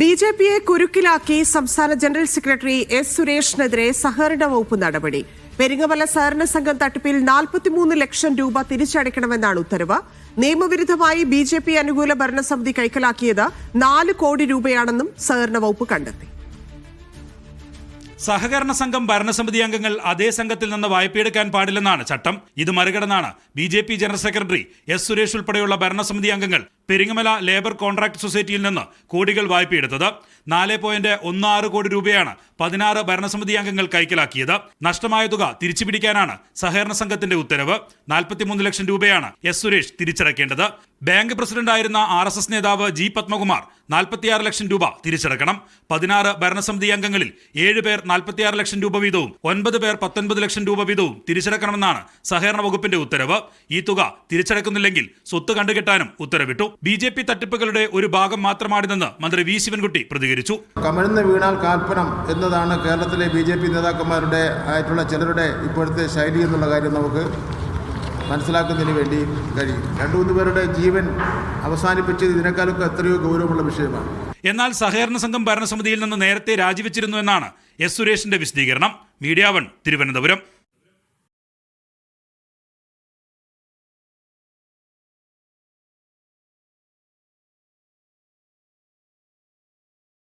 B J പിയെ കുരുക്കിലാക്കി സംസ്ഥാന general secretary S സുരേഷിനെതിരെ സഹകരണ വകുപ്പ് നടപടി. പെരിങ്ങമല സഹകരണ സംഘം തട്ടിപ്പിൽ നാൽപ്പത്തിമൂന്ന് ലക്ഷം രൂപ തിരിച്ചടയ്ക്കണമെന്നാണ് ഉത്തരവ്. നിയമവിരുദ്ധമായി ബി ജെ പി അനുകൂല ഭരണസമിതി കൈക്കലാക്കിയത് നാല് കോടി രൂപയാണെന്നും സഹകരണ വകുപ്പ് കണ്ടെത്തി. സഹകരണ സംഘം ഭരണസമിതി അംഗങ്ങൾ അതേ സംഘത്തിൽ നിന്ന് വായ്പയെടുക്കാൻ പാടില്ലെന്നാണ് ചട്ടം. ഇത് മറികടന്നാണ് B J P general secretary S Suresh ഉൾപ്പെടെയുള്ള ഭരണസമിതി അംഗങ്ങൾ പെരിങ്ങമല ലേബർ കോൺട്രാക്ട് സൊസൈറ്റിയിൽ നിന്ന് കോടികൾ വായ്പയെടുത്തത് നാല് പോയിന്റ് ഒന്ന് ആറ് കോടി രൂപയാണ് പതിനാറ് ഭരണസമിതി അംഗങ്ങൾ കൈക്കലാക്കിയത്. നഷ്ടമായ തുക തിരിച്ചുപിടിക്കാനാണ് സഹകരണ സംഘത്തിന്റെ ഉത്തരവ്. നാൽപ്പത്തിമൂന്ന് ലക്ഷം രൂപയാണ് എസ് സുരേഷ് തിരിച്ചടക്കേണ്ടത്. ബാങ്ക് പ്രസിഡന്റായിരുന്ന ആർ എസ് എസ് നേതാവ് ജി പത്മകുമാർ നാൽപ്പത്തിയാറ് ലക്ഷം രൂപ തിരിച്ചടക്കണം. പതിനാറ് ഭരണസമിതി അംഗങ്ങളിൽ ഏഴ് പേർ നാൽപ്പത്തിയാറ് ലക്ഷം രൂപ വീതവും ഒൻപത് പേർ പത്തൊൻപത് ലക്ഷം രൂപ വീതവും തിരിച്ചടക്കണമെന്നാണ് സഹകരണ വകുപ്പിന്റെ ഉത്തരവ്. ഈ തുക തിരിച്ചടക്കുന്നില്ലെങ്കിൽ സ്വത്ത് കണ്ടുകെട്ടാനും ഉത്തരവിട്ടു. ബി ജെ പി തട്ടിപ്പുകളുടെ ഒരു ഭാഗം മാത്രമാണിതെന്ന് മന്ത്രി വി ശിവൻകുട്ടി പ്രതികരിച്ചു. കമഴ്ന്ന് വീണാൽ കാൽപ്പനം എന്നതാണ് കേരളത്തിലെ ബി ജെ പി നേതാക്കന്മാരുടെ ആയിട്ടുള്ള ചിലരുടെ ഇപ്പോഴത്തെ ശൈലി എന്നുള്ള കാര്യം നമുക്ക് മനസ്സിലാക്കുന്നതിന് വേണ്ടി കഴിയും. രണ്ടു മൂന്ന് പേരുടെ ജീവൻ അവസാനിപ്പിച്ചത് ഇതിനേക്കാളൊക്കെ എത്രയോ ഗൗരവമുള്ള വിഷയമാണ്. എന്നാൽ സഹകരണ സംഘം ഭരണസമിതിയിൽ നിന്ന് നേരത്തെ രാജിവെച്ചിരുന്നു എന്നാണ് എസ് സുരേഷിന്റെ വിശദീകരണം. Media one Thiruvananthapuram.